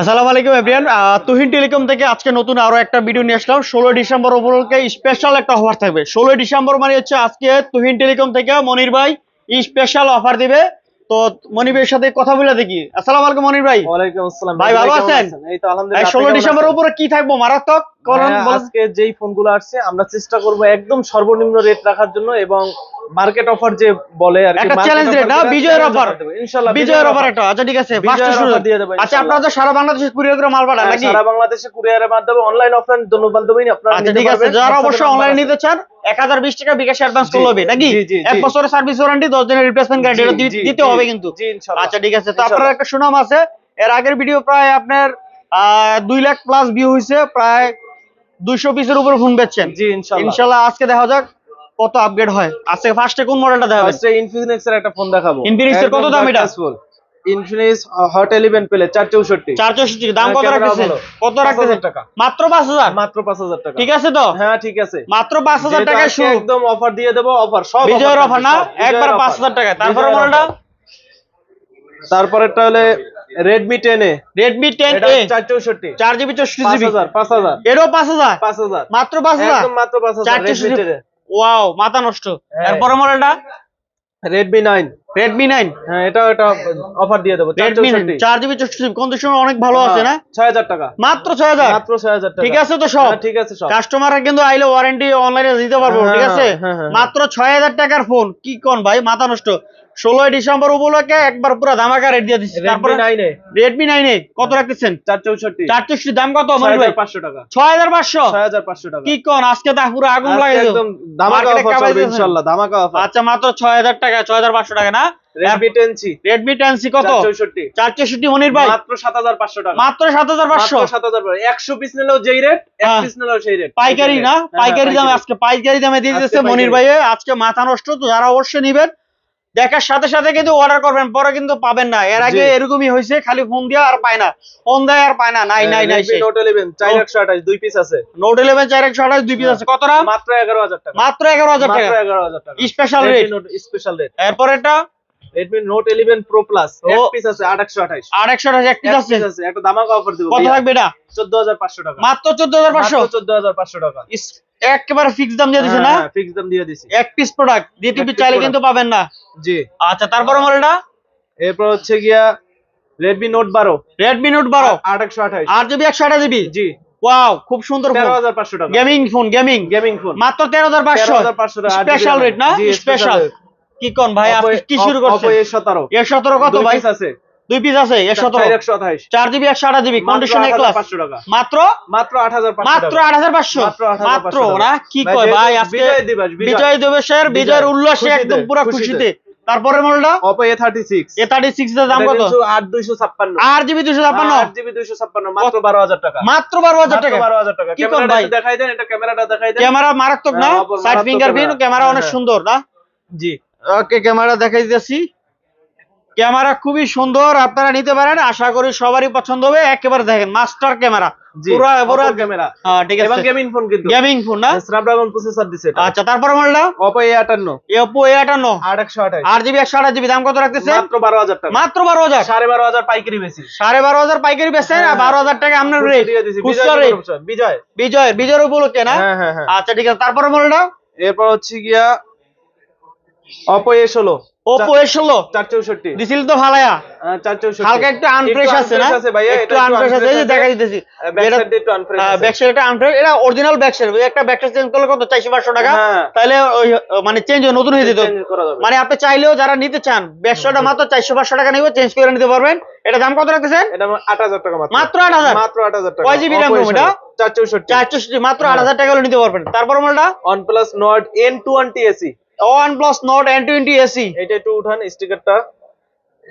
আসসালামু আলাইকুম everyone Tuhin telecom থেকে আজকে নতুন আরও একটা ভিডিও নিয়ে আসলাম। ষোলো ডিসেম্বর উপলক্ষে স্পেশাল একটা অফার থাকবে। ষোলোই ডিসেম্বর মানে হচ্ছে আজকে তুহিন টেলিকম থেকে মনির ভাই স্পেশাল অফার দিবে। তো মনির ভাইয়ের সাথে কথা বলে দেখি। আসসালামু আলাইকুম মনির ভাই। ওয়ালাইকুম আসসালাম ভাই, ভালো আছেন? এই তো আলহামদুলিল্লাহ ষোলো ডিসেম্বর? উপরে কি থাকব? মারাত্মক? কারণ আজকে যেই ফোনগুলো আসছে আমরা চেষ্টা করব একদম সর্বনিম্ন রেট রাখার জন্য এবং মার্কেট অফার যে বলে আর কি market challenge না? বিজয়ের দেবো, ইনশাআল্লাহ বিজয়ের অফার একটা। আচ্ছা ঠিক আছে ফার্স্ট শুরু দিয়ে দেবো, আচ্ছা আপনারা তো সারা বাংলাদেশে কুরিয়ার করে মাল পাঠান হ্যাঁ, নাকি? সারা বাংলাদেশে কুরিয়ারের মাধ্যমে অনলাইন অফলাইন দোনো মাধ্যমেই আপনারা আচ্ছা ঠিক আছে যারা অবশ্যই নাম্বার নিতে চান এক হাজার বিশ টাকা বিকাশ অ্যাডভান্স জি, করলে হবে নাকি? এক বছরের সার্ভিস ওয়ারেন্টি দশ দিনের রিপ্লেসমেন্ট গ্যারান্টি দিতে হবে কিন্তু। জি, ইনশাআল্লাহ। আচ্ছা ঠিক আছে তো। আপনার একটা সুনাম আছে। এর আগের ভিডিও প্রায় আপনার দুই লাখ প্লাস ভিউ হয়েছে প্রায় দুইশো পিসের উপরে ফোন বেচছেন? জি ইনশাআল্লাহ ইনশাল্লাহ আজকে দেখা যাক কত আপগ্রেড হয়। আজকে ফার্স্টে কোন মডেলটা দেখাবেন ফার্স্টে ইনফিনিক্স এর একটা ফোন দেখাবো। Infinix এর কত দাম এটা? ইনফিনিক্স হট 11 পেলে 464 চার চৌষট্টি। দাম কত হ্যাঁ, রাখতেছেন কত 5,000 রাখতেছেন টাকা। মাত্র পাঁচ হাজার? মাত্র 5000 টাকা। ঠিক আছে তো? হ্যাঁ ঠিক আছে। মাত্র পাঁচ হাজার যেহেতু টাকায় শুরু। একদম অফার দিয়ে দেবো অফার সব বিজয়ের অফার না? একবার offer। পাঁচ হাজার টাকা তারপরে মডেলটা তারপরেরটা হলে Redmi ten A. Redmi ten এটা এ। চার চৌষট্টি। চার জিবি চৌষট্টি জিবি পাঁচ হাজার। পাঁচ হাজার? পাঁচ হাজার। মাত্র পাঁচ হাজার? একদম মাত্র পাঁচ হাজার চারটে ওয়াও মাথা নষ্ট। হ্যাঁ। এরপরে মডেলটা? রেডমি নাইন রেডমি নাইন হ্যাঁ এটাও এটা অফার দিয়ে দেবো। চার রেডমি চৌষট্টি। চার জিবি চৌষট্টি জিবি কন্ডিশন অনেক ভালো আছে না? ছয় হাজার টাকা। মাত্র ছয় হাজার? মাত্র ছয় হাজার টাকা। ঠিক আছে তো সব? হ্যাঁ, ঠিক আছে সব। কাস্টমাররা কিন্তু আইলে ওয়ারেন্টি অনলাইনে দিতে পারব হ্যাঁ, ঠিক আছে। মাত্র ছয় হাজার টাকার ফোন কি কোন ভাই? মাথা নষ্ট। ষোলোই ডিসেম্বর উপলক্ষে একবার পুরো ধামাকা রেট দিয়ে দিচ্ছি। তারপরে রেডমি নাইন এ কত রাখতেছেন? চার চৌষট্টি। চার চৌষট্টি দাম কত পাঁচশো টাকা। ছয় হাজার পাঁচশো? ছয় হাজার পাঁচশো টাকা। কি কোন আজকে তা পুরো আগুন লাগে একদম ধামাকা অফার চলবে ইনশাআল্লাহ ধামাকা অফার আচ্ছা মাত্র ছয় হাজার টাকা ছয় হাজার পাঁচশো টাকা না? Redmi ten C Redmi ten C কত? চৌষট্টি। চার চৌষট্টি মনির ভাই? মাত্র সাত হাজার পাঁচশো টাকা। মাত্র সাত হাজার পাঁচশো? সাত হাজার একশো পিস নিলেও যেই রেট এক হ্যাঁ। পিস নিলেও সেই রেট পাইকারি না? পাইকারি দামে আজকে পাইকারি দামে দিয়ে দিতেছে মনির ভাই আজকে মাথা নষ্ট তো যারা অবশ্যই নিবেন। দেখার সাথে সাথে কিন্তু অর্ডার করবেন পরে কিন্তু পাবেন না। এর আগে এরকমই হয়েছে খালি ফোন দিয়ে আর পায় না। ফোন দেয় আর পায় না নাই নাই নাই রেডমি নোট ইলেভেন চার একশো আঠাশ দুই পিস আছে। নোট ইলেভেন চার একশো আঠাশ দুই পিস আছে। কত দাম মাত্র এগারো হাজার টাকা। মাত্র এগারো হাজার টাকা। মাত্র এগারো হাজার টাকা। স্পেশাল রেট স্পেশাল রেট এরপর এটা এক পিস আছে এক পিস আছে? একটা অফার দিব কত থাকবে এটা? টাকা। মাত্র টাকা। ফিক্স দাম দিয়ে দিছে না? ফিক্স দাম দিয়ে দিছি। এক পিস প্রোডাক্ট দ্বিতীয় পিস চাইলে কিন্তু পাবেন না। জি। আচ্ছা তারপরে মডেলটা এরপর হচ্ছে গিয়া রেডমি নোট বারো। রেডমি নোট বারো? আট একশো আঠাশ। আট জিবি একশো আঠাশ জিবি জি। ওয়াও খুব সুন্দর phone gaming phone gaming gaming phone মাত্র তেরো হাজার পাঁচশো। স্পেশাল রেট না? স্পেশাল কি কোন ভাই? আজকে কি শুরু করছে এ সতেরো। এর সতেরো কত দুই ভাই? আছে। দুই পিস আছে এর সতেরো। চার জিবি একশো আঠাশ জিবি কন্ডিশন এ ক্লাস পাঁচশো টাকা। মাত্র? মাত্র আট হাজার মাত্র আট হাজার পাঁচশো? মাত্র 8,500 মাত্র না কি কয়? ভাই আজকে বিজয় দিবস, বিজয়। দিবসের বিজয়ের উল্লাসে একদম পুরো খুশিতে। তারপরে মডেলটা এ এ থার্টি সিক্স এর দাম কত? আট দুইশো ছাপ্পান্ন। আট জিবি দুশো ছাপ্পান্ন? আট জিবি দুইশো ছাপ্পান্ন মাত্র বারো হাজার টাকা। মাত্র বারো হাজার মাত্র টাকা। বারো হাজার টাকা। কি ক্যামেরাটা? দেখাই দেন এটা ক্যামেরাটা দেখাই দেন। ক্যামেরা মারাত্মক না? হ্যাঁ, সাইড মারাত্মক ফিঙ্গারপ্রিন্ট ক্যামেরা। ক্যামেরা অনেক হ্যাঁ, সুন্দর না? জি। ওকে ক্যামেরা দেখাই দিতেছি। ক্যামেরা খুবই সুন্দর আপনারা নিতে পারেন। আশা করি সবারই পছন্দ হবে। একেবারে দেখেন মাস্টার ক্যামেরা। পুরো পুরো ক্যামেরা। হ্যাঁ, ঠিক এবং গেমিং ফোন কিন্তু। গেমিং ফোন না? স্ন্যাপড্রাগন প্রসেসর দিছে এটা। আচ্ছা তারপরে মডেলটা একশো আঠাশ। আট জিবি একশো আঠাশ জিবি দাম কত রাখতেছে? মাত্র বারো হাজার টাকা। মাত্র বারো হাজার? সাড়ে বারো হাজার পাইকারি বেশি। সাড়ে বারো হাজার পাইকারি বেচছেন আর হ্যাঁ, বারো হাজার টাকা আপনার খুচরা রেট বিজয় বিজয় বিজয়। বিজয়ের উপলক্ষে না? হ্যাঁ হ্যাঁ হ্যাঁ। আচ্ছা ঠিক আছে। তারপরে মডেলটা এরপর হচ্ছে গিয়া অপো এ ষোলো ওপো এ ষোলো চার চৌষট্টি। দিছিল তো ভালায়া চার চৌষট্টি। হালকা একটু আনফ্রেশ আছে না? একটু আনফ্রেশ আছে এই যে দেখা দিতেছি। ব্যাক এটা- সাইডে একটু আনফ্রেশ হ্যাঁ, আছে। ব্যাক সাইড একটা আনফ্রেশ এটা অরিজিনাল ব্যাক একটা ব্যাক চেঞ্জ করলে কত? চারশো পাঁচশো টাকা? হ্যাঁ। তাহলে ওই মানে চেঞ্জ হয়ে নতুন হয়ে যেত। মানে আপনি চাইলেও যারা নিতে চান ব্যাক সাইডটা মাত্র চারশো পাঁচশো টাকা নিবে চেঞ্জ করে নিতে পারবেন। এটা দাম কত রাখতেছেন? এটা আট হাজার টাকা মাত্র। আট হাজার? মাত্র আট হাজার টাকা। কয় জিবি এটা? A16, চার চৌষট্টি। মাত্র হ্যাঁ। আট হাজার টাকা নিতে পারবেন। তারপর মডেলটা one plus Nord N two one T S E one plus Nord N twenty S E এটা একটু উঠান স্টিকারটা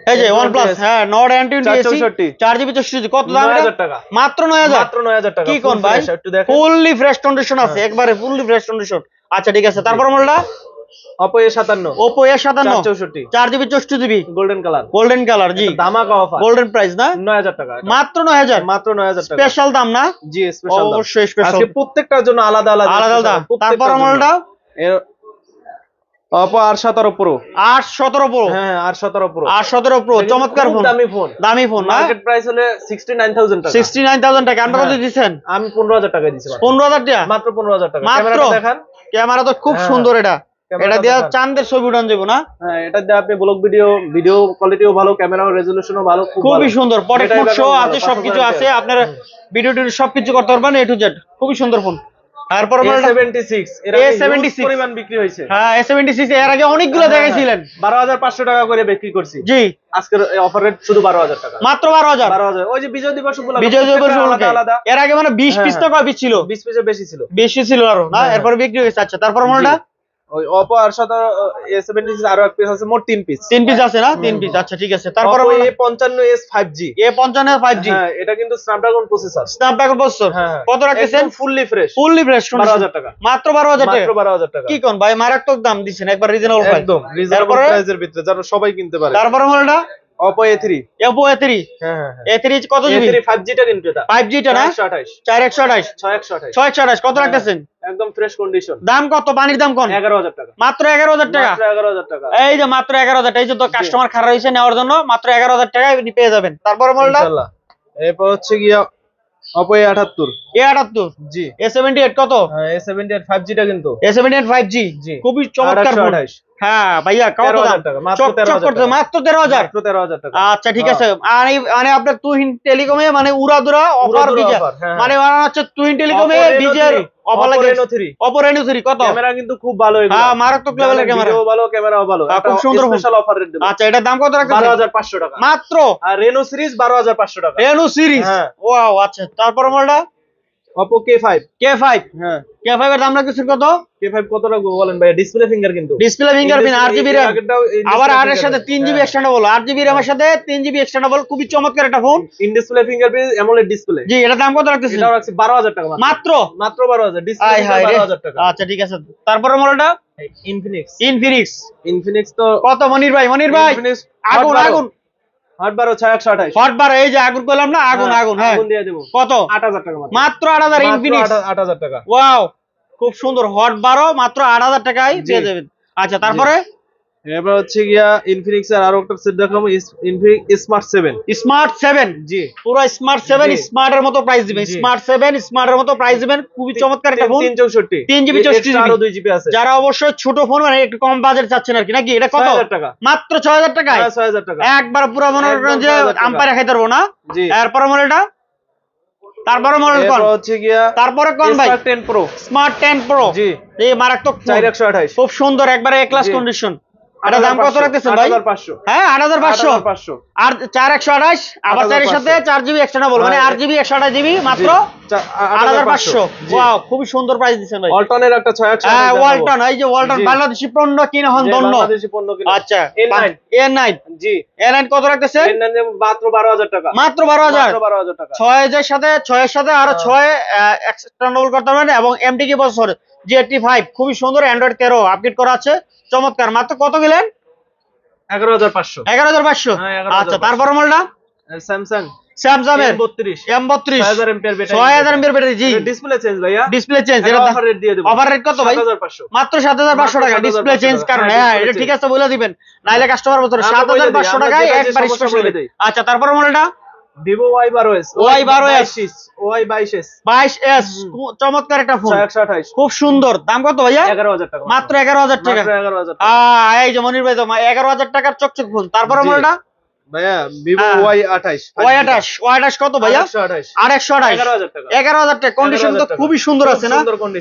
এই যে N20 ওয়ান প্লাস হ্যাঁ Nord N twenty S E 464 চার জিবি চৌষট্টি কত দাম টাকা। মাত্র নয় হাজার। মাত্র নয় হাজার টাকা কি কোন ভাই? ফুললি ফ্রেশ কন্ডিশন আছে একবারে ফুললি ফ্রেশ কন্ডিশন আচ্ছা ঠিক আছে তারপর মডেলটা চার চৌষট্টি চার জিবি চৌষট্টি GB. Golden colour golden colour জি। ধামাকা অফার গোল্ডেন প্রাইস না? নয় হাজার টাকা মাত্র নয় হাজার। মাত্র নয় হাজার টাকা। স্পেশাল দাম না? জি স্পেশাল অবশ্যই স্পেশাল আজকে প্রত্যেকটার জন্য আলাদা আলাদা আলাদা আলাদা। তারপর। মডেলটা অপো আর সতেরো প্রো। সতেরো প্রো? হ্যাঁ আর সতেরো প্রো। সতেরো প্রো। চমৎকার ফোন। দামি ফোন। দামি ফোন মার্কেট প্রাইস হলে সিক্সটি নাইন থাউজেন্ড টাকা। সিক্সটি নাইন থাউজেন্ড টাকা আপনি কত। দিচ্ছেন? আমি পনেরো হাজার টাকা দিচ্ছি মাত্র। পনেরো হাজার টাকা মাত্র পনেরো হাজার টাকা। মাত্র? দেখান। ক্যামেরা তো খুব হ্যাঁ। সুন্দর এটা। এটা দিয়ে। চান্দের ছবি উঠান যাব না? হ্যাঁ এটা দিয়ে আপনি ব্লগ ভিডিও ভিডিও কোয়ালিটিও ভালো ক্যামেরা রেজলিউশনও ভালো খুবই সুন্দর। পরে শো আছে সবকিছু আছে। আপনার ভিডিও টিডিও সবকিছু করতে পারবেন এ টু জেড খুবই সুন্দর ফোন তারপর A76 এর আগে A76 পরিমাণ বিক্রি হয়েছে। হ্যাঁ এর আগে অনেকগুলো দেখাইছিলেন। পাঁচশো টাকা করে বিক্রি করছি। জি। আজকের অফার রেট শুধু বারো হাজার টাকা। মাত্র বারো হাজার। ওই যে বিজয় দিবস উপলক্ষে বিজয় দিবস উপলক্ষে। এর আগে মানে বিশ হ্যাঁ, পিস তো হ্যাঁ। কয় পিস ছিল? বিশ পিসের বেশি ছিল। বেশি ছিল আরও। না এরপর বিক্রি হয়েছে। আচ্ছা তারপর মডেলটা ওই অপো আর সাথে এ সেভেন্টি আরও এক পিস আছে মোট তিন পিস তিন পিস আছে না? তিন পিস আচ্ছা ঠিক আছে। তারপর হ্যাঁ এটা কিন্তু স্ন্যাপড্রাগন প্রসেসর স্ন্যাপড্রাগন প্রসেসর হ্যাঁ কত রাখতেছেন? ফুললি ফ্রেশ ফ্রেশ টাকা। মাত্র বারো হাজার টাকা। মাত্র টাকা। কি কোন? ভাই মারাত্মক দাম একবার রিজনেবল প্রাইস একদম রিজনেবল তারপরে? প্রাইসের ভিতরে যারা সবাই কিনতে পারে। তারপরে মডেলটা Oppo three Oppo A three হ্যাঁ হ্যাঁ হ্যাঁ। কত জিবি থ্রি ফাইভ জিটা কিন্তু এটা। না? কত রাখতেছেন? একদম ফ্রেশ কন্ডিশন দাম কত? পানির দাম কোন? এগারো হাজার টাকা। মাত্র এগারো হাজার টাকা? মাত্র এগারো হাজার টাকা। এই যে মাত্র এগারো হাজার টাকা এই যে তো কাস্টমার খারাপ হয়েছে নেওয়ার জন্য মাত্র এগারো হাজার টাকা আপনি পেয়ে যাবেন। তারপরে মডেলটা ইনশাআল্লাহ এরপর হচ্ছে গিয়া আটাত্তর। এ আটাত্তর? জি। এ সেভেন্টি এইট কত? এ সেভেন্টি এইট ফাইভ জিটা কিন্তু। A seventy eight five G জি। খুবই চমৎকার হ্যাঁ ভাইয়া কত দাম? মাত্র তেরো হাজার তেরো হাজার? টাকা। আচ্ছা ঠিক আছে। মানে আপনার তুহিন টেলিকমে মানে উড়াদুরা অফার হ্যাঁ, মানে হচ্ছে তুহিন টেলিকমে Oppo Reno বিজের 3, অফার Oppo লাগে Reno 3 অপর রেনু থ্রি কত ক্যামেরা কিন্তু খুব ভালো এগুলো হ্যাঁ। মারাত্মক লেভেলের ক্যামেরা ভিডিও ভালো ক্যামেরাও ভালো হ্যাঁ, খুব সুন্দর ফোন। স্পেশাল অফার রেট দেবো আচ্ছা এটার দাম কত বারো রাখতেছেন হাজার পাঁচশো টাকা মাত্র আর রেনো সিরিজ বারো হাজার পাঁচশো টাকা রেনু সিরিজ হ্যাঁ। ওয়াও আচ্ছা তারপর মডেলটা Oppo K five K five হ্যাঁ কে ফাইভ এর দাম রাখতেছেন কত কে ফাইভ কত রাখব বলেন ভাই ডিসপ্লে ফিঙ্গার কিন্তু ডিসপ্লে আট জিবি র্যাম আবার আর এর সাথে তিন জিবি হ্যাঁ। এক্সটেন্ডেবল আট জিবি র্যামের সাথে তিন জিবি এক্সটেন্ডেবল খুবই চমৎকার একটা phone in display fingerprint AMOLED display জি এটার দাম কত রাখতেছেন? এটাও রাখছি বারো হাজার টাকা মাত্র। মাত্র? মাত্র বারো হাজার। ডিসপ্লে আয় হায় রে। বারো হাজার টাকা। আচ্ছা ঠিক আছে। তারপরে মডেলটা ইনফিনিক্স ইনফিনিক্স ইনফিনিক্স তো কত মনির ভাই? মনির ভাই আগুন আগুন। এই যে আগুন করলাম না আগুন আগুন হ্যাঁ। আগুন দেবো। কত? আট হাজার টাকা মাত্র। আট হাজার আট- হাজার টাকা। ওয়াও খুব সুন্দর হট বারো মাত্র আট হাজার টাকায় জি। পেয়ে যাবেন আচ্ছা তারপরে? এবার হচ্ছে গিয়া ইনফিনিক্স এর আরও একটা সেট দেখাবো Infinix smart seven smart seven জি। পুরো স্মার্ট সেভেন জি। স্মার্ট এর মতো প্রাইস দিবেন। স্মার্ট সেভেন স্মার্ট এর মতো প্রাইস দিবেন। খুবই চমৎকার একটা ফোন তিন চৌষট্টি। 3 GB এ- 64 extra আরও দুই জিবি আছে। যারা অবশ্যই ছোট ফোন মানে একটু কম বাজেট চাচ্ছেন আর কি নাকি? এটা কত? টাকা। মাত্র ছয় হাজার টাকায়? হ্যাঁ, ছয় হাজার টাকা। একবার পুরো মনে যে 6000 আম্পায়ার খাইতে পারব না? জি। এরপরে মডেলটা? তারপরে মডেল কোন? হচ্ছে গিয়া তারপরে কোন ভাই? Ten pro smart ten pro জি। এই মারাত্মক phone। চার একশো আঠাশ। খুব সুন্দর একবারে এ ক্লাস কন্ডিশন এটা দাম কত রাখতেছেন ভাই? হ্যাঁ আর আবার 8500 সাথে চার জিবি এক্সট্রা বল মানে জিবি একশো আঠাশ জিবি মাত্র চা- আ- আট হাজার পাঁচশো। 8500 ওয়াও খুবই সুন্দর প্রাইস দিচ্ছেন ভাই। অল্টনের একটা ছয় একশো হ্যাঁ ওয়ালটন এই যে ওয়ালটন বাংলাদেশি পণ্য কিনে হন ধন্য বাংলাদেশি পণ্য কিনে। আচ্ছা N9 এ জি। এ কত রাখতেছেন? N9 মাত্র বারো হাজার টাকা। মাত্র টাকা। ছয় হাজার সাথে ছয়ের সাথে আরও হ্যাঁ। ছয় করতে পারবেন এবং এমটি কি বছর জি এইটটি ফাইভ খুবই সুন্দর অ্যান্ড্রয়েড তেরো আপডেট করা আছে। চমৎকার। মাত্র কত গেলেন? এগারো হাজার পাঁচশো। এগারো হাজার পাঁচশো? হ্যাঁ, 11,500 আচ্ছা তারপর মডেলটা স্যামসাং স্যামসাং এর? ব্যাটারি ব্যাটারি জি। ডিসপ্লে চেঞ্জ ভাইয়া। ডিসপ্লে চেঞ্জ এটা অফার রেট দিয়ে দেবো। অফার রেট কত ভাই? মাত্র টাকা। Display change. হ্যাঁ, হ্যাঁ এটা ঠিক আছে বলে দিবেন। নাইলে কাস্টমার বলতে পাঁচশো টাকায় একবার স্পেশাল আচ্ছা তারপর মডেলটা ভিভো ওয়াই বারো এস Y বারো S. ওয়াই বাইশ এস বাইশ এস চমৎকার একটা ফোন একশো আঠাইশ খুব সুন্দর। দাম কত ভাইয়া? এগারো হাজার টাকা। মাত্র এগারো হাজার টাকা। এগারো হাজার এই যে মনির ভাই তো এগারো হাজার টাকার চকচক ফোন তারপরে জি। মডেলটা ভাইয়া ভিভো হ্যাঁ। ওয়াই আঠাইশ ওয়াই আঠাশ। ওয়াই আঠাশ কত ভাইয়া? আর একশো আঠাশ। এগারো হাজার টাকা। এগারো হাজার টাকা। কন্ডিশন তো খুবই সুন্দর আছে না?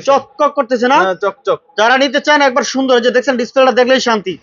চকচক করতেছে না? হ্যাঁ, চকচক। যারা নিতে চান একবার সুন্দর যে দেখছেন ডিসপ্লেটা দেখলেই শান্তি।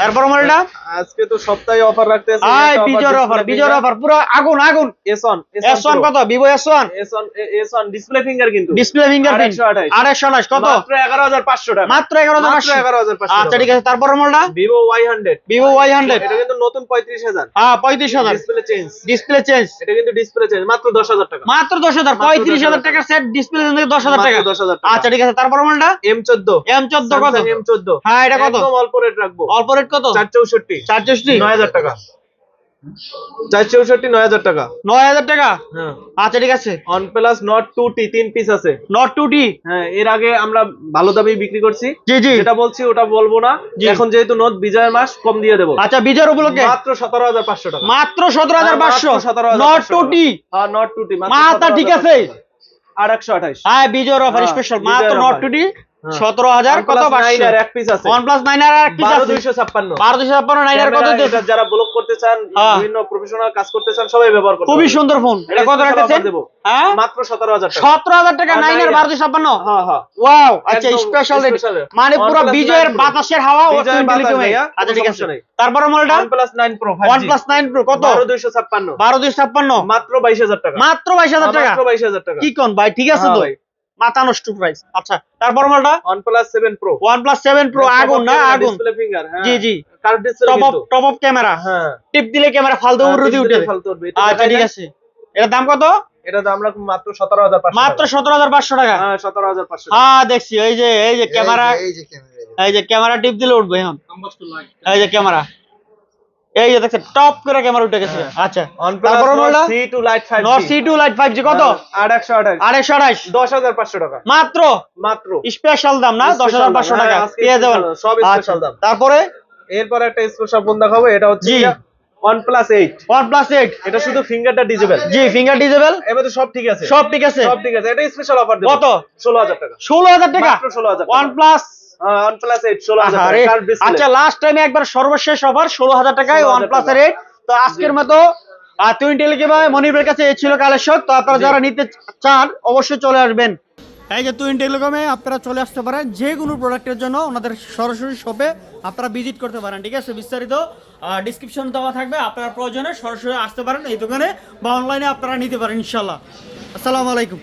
তারপর মডেলটা আজকে তো সপ্তাহে অফার রাখতে আছে আয় বিজয় অফার বিজয় অফার পুরো আগুন আগুন। এস ওয়ান এস ওয়ান কত? Vivo S one S one S one display finger কিন্তু। ডিসপ্লে ফিঙ্গারপ্রিন্ট 828 আড়াইশো আঠাশ কত? মাত্র এগারো হাজার পাঁচশো টাকা। মাত্র এগারো হাজার মাত্র পাঁচশো। এগারো হাজার পাঁচশো আচ্ছা ঠিক আছে তারপর মডেলটা Vivo Y hundred Vivo Y hundred এটা কিন্তু নতুন পঁয়ত্রিশ হাজার। হ্যাঁ পঁয়ত্রিশ হাজার। ডিসপ্লে চেঞ্জ ডিসপ্লে চেঞ্জ এটা কিন্তু ডিসপ্লে চেঞ্জ মাত্র দশ হাজার টাকা। মাত্র দশ হাজার মাত্র পঁয়ত্রিশ হাজার 10,000 টাকার সেট ডিসপ্লে দশ হাজার টাকা। দশ হাজার আচ্ছা ঠিক আছে তারপর মডেলটা এম চোদ্দ। এম চোদ্দ কত? এম চোদ্দ। হ্যাঁ এটা কত? একদম অল্প রেট রাখব। অল্প রেট কত? চার চৌষট্টি। চার চৌষট্টি? নয় হাজার টাকা। চার চৌষট্টি নয় হাজার টাকা। নয় হাজার টাকা? হ্যাঁ। আচ্ছা ঠিক আছে। One plus Nord two T তিন পিস আছে। নট টু টি হ্যাঁ এর আগে আমরা ভালো দামে বিক্রি করছি। জি জি। যেটা বলছি ওটা বলব না। এখন যেহেতু নদ বিজয়ের মাস কম দিয়ে দেবো। আচ্ছা বিজয়ের উপলক্ষে? মাত্র সতেরো হাজার পাঁচশো টাকা। মাত্র সতেরো হাজার পাঁচশো? সতেরো নট টু টি হ্যাঁ নট টু টি মাথা ঠিক আছে। আর একশো আঠাইশ হ্যাঁ বিজয়ের অফার হ্যাঁ, স্পেশাল মাত্র নট টু টি হ্যাঁ। সতেরো হাজার কত এক পিস আছে। ওয়ান নাইন আর এক পিস আছে? দুইশো ছাপ্পান্ন। বারো দুশো ছাপ্পান্ন নাইন আর কত ক্যামেরা দিয়েছে? এটা যারা ব্লক করতে চান হ্যাঁ। বিভিন্ন প্রফেশনাল কাজ করতে চান সবাই ব্যবহার করতে খুবই সুন্দর ফোন এটা এটা কত রাখতেছেন হ্যাঁ? মাত্র সতেরো হাজার সতেরো হাজার টাকা নাইন আর বারো দুশো ছাপ্পান্ন? হ্যাঁ হ্যাঁ ওয়াও আচ্ছা স্পেশাল রেট special rate। মানে পুরো বিজয়ের বাতাসের হাওয়া আচ্ছা ঠিক আছে। তারপরে মডেলটা? Nine pro OnePlus nine pro কত? বারো দুইশো ছাপ্পান্ন। বারো ছাপ্পান্ন। মাত্র বাইশ হাজার টাকা। মাত্র বাইশ হাজার টাকা। মাত্র বাইশ হাজার টাকা। কি কোন ভাই ঠিক আছে হ্যাঁ তো। মাথা নষ্ট প্রাইস আচ্ছা তারপর one plus seven pro one plus seven pro আগুন না আগুন। ডিসপ্লে ফিঙ্গার জি জি। Curve display top up top up camera হ্যাঁ। টিপ দিলে ক্যামেরা ফালতু উড়ে উঠে ফালতু উঠবে। আচ্ছা ঠিক আছে। এটার দাম কত? এটা দাম আমরা মাত্র সতেরো হাজার মাত্র সতেরো হাজার পাঁচশো টাকা। হ্যাঁ সতেরো হাজার পাঁচশো হ্যাঁ দেখছি এই যে এই যে ক্যামেরা এই যে ক্যামেরা এই যে। ক্যামেরা টিপ দিলে উঠবে এখন। এই যে ক্যামেরা এই যে দেখছেন টপ করে ক্যামেরা উঠে গেছে। আচ্ছা অন তারপরে বললা C two lite five Nord C two lite five জি কত? আট একশো আঠাশ আড়াইশো আড়াইশ। দশ হাজার পাঁচশো টাকা। মাত্র? মাত্র। স্পেশাল দাম না? দশ Special হাজার পাঁচশো দাম, টাকা। হ্যাঁ, পেয়ে যাবেন। সব আচ্ছা, special দাম। তারপরে? এরপর একটা স্পেশাল ফোন দেখাবো এটা হচ্ছে প্লাস এইট ওয়ান এইট এটা শুধু ফিঙ্গারটা ডিজেবল জি ফিঙ্গার ডিজেবল এবারে সব ঠিক আছে। সব ঠিক আছে। সব ঠিক আছে। এটা স্পেশাল অফার দেবো। কত? ষোলো হাজার টাকা। ষোলো হাজার টাকা? মাত্র ষোলো হাজার ডিসপ্লে আচ্ছা লাস্ট টাইমে একবার সর্বশেষ অফার ষোলো হাজার টাকায় 16,000 ওয়ান প্লাস টাকা। তো আজকের মতো টুইন টেলিকে মনিবের কাছে ছিল কালেকশন তো আপনারা যারা নিতে চান অবশ্যই চলে আসবেন। এই যে টেলিকমে আপনারা চলে আসতে পারেন যে কোনো প্রোডাক্টের জন্য ওনাদের সরাসরি শপে আপনারা ভিজিট করতে পারেন ঠিক আছে? বিস্তারিত ডিসক্রিপশন দেওয়া থাকবে আপনার প্রয়োজনে সরাসরি আসতে পারেন এই দোকানে বা অনলাইনে আপনারা নিতে পারেন ইনশাল্লাহ আসসালামু আলাইকুম।